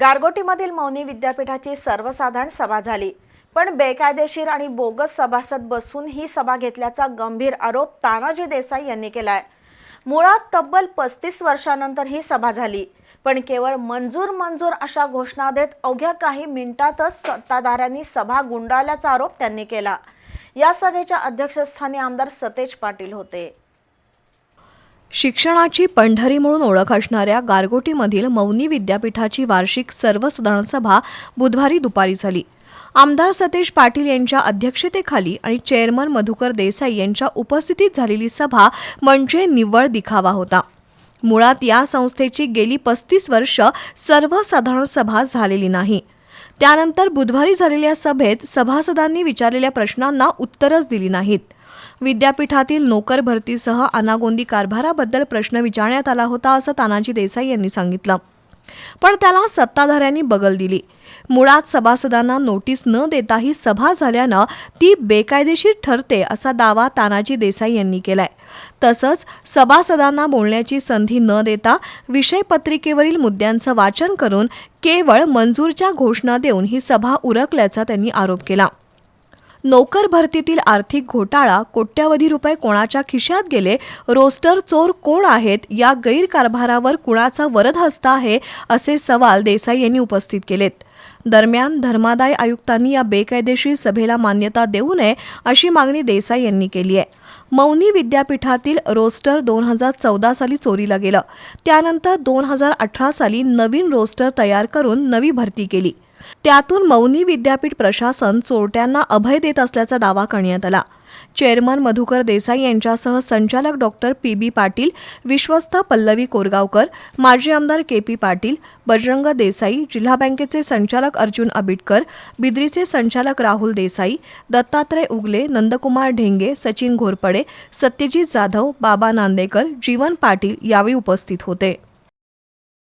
गारगोटीमधील मौनी विद्यापीठाची सर्वसाधारण सभा झाली. पण बेकायदेशीर आणि बोगस सभासद बसून ही सभा घेतल्याचा गंभीर आरोप तानाजी देसाई यांनी केलाय. मुळात तब्बल पस्तीस वर्षानंतर ही सभा झाली. पण केवळ मंजूर मंजूर अशा घोषणा देत अवघ्या काही मिनिटातच सत्ताधाऱ्यांनी सभा गुंडाळल्याचा आरोप त्यांनी केला. या सभेच्या अध्यक्षस्थानी आमदार सतेज पाटील होते. शिक्षणाची पंढरी म्हणून ओळख असणाऱ्या गारगोटीमधील मौनी विद्यापीठाची वार्षिक सर्वसाधारण सभा बुधवारी दुपारी झाली. आमदार सतेज पाटील यांच्या अध्यक्षतेखाली आणि चेअरमन मधुकर देसाई यांच्या उपस्थितीत झालेली सभा म्हणजे निव्वळ दिखावा होता. मुळात या संस्थेची गेली पस्तीस वर्ष सर्वसाधारण सभा झालेली नाही. त्यानंतर बुधवारी झालेल्या सभेत सभासदांनी विचारलेल्या प्रश्नांना उत्तरच दिली नाहीत. विद्यापीठातील नोकर भरतीसह अनागोंदी कारभाराबद्दल प्रश्न विचारण्यात आला होता असं तानाजी देसाई यांनी सांगितलं. पण त्याला सत्ताधाऱ्यांनी बगल दिली. मुळात सभासदांना नोटीस न देता ही सभा झाल्यानं ती बेकायदेशीर ठरते असा दावा तानाजी देसाई यांनी केलाय. तसंच सभासदांना बोलण्याची संधी न देता विषयपत्रिकेवरील मुद्द्यांचं वाचन करून केवळ मंजूरच्या घोषणा देऊन ही सभा उरकल्याचा त्यांनी आरोप केला. नोकर भरतीतील आर्थिक घोटाळा कोट्यवधी रुपये कोणाच्या खिशात गेले रोस्टर चोर कोण आहेत या गैरकारभारावर कुणाचा वरद हस्त आहे असे सवाल देसाई यांनी उपस्थित केलेत. दरम्यान धर्मादाय आयुक्तांनी या बेकायदेशीर सभेला मान्यता देऊ नये अशी मागणी देसाई यांनी केली आहे. मौनी विद्यापीठातील रोस्टर दोन हजार चौदा साली चोरीला गेलं. त्यानंतर दोन हजार अठरा साली नवीन रोस्टर तयार करून नवी भरती केली. त्यातून मौनी विद्यापीठ प्रशासन चोरट्यांना अभय देत असल्याचा दावा करण्यात आला. चेअरमन मधुकर देसाई यांच्यासह संचालक डॉक्टर पी. बी. पाटील विश्वस्त पल्लवी कोरगावकर माजी आमदार के. पी. पाटील बजरंग देसाई जिल्हा बँकेचे संचालक अर्जुन आबिटकर बिद्रीचे संचालक राहुल देसाई दत्तात्रय उगले नंदकुमार ढेंगे सचिन घोरपडे सत्यजित जाधव बाबा नांदेकर जीवन पाटील यावेळी उपस्थित होते.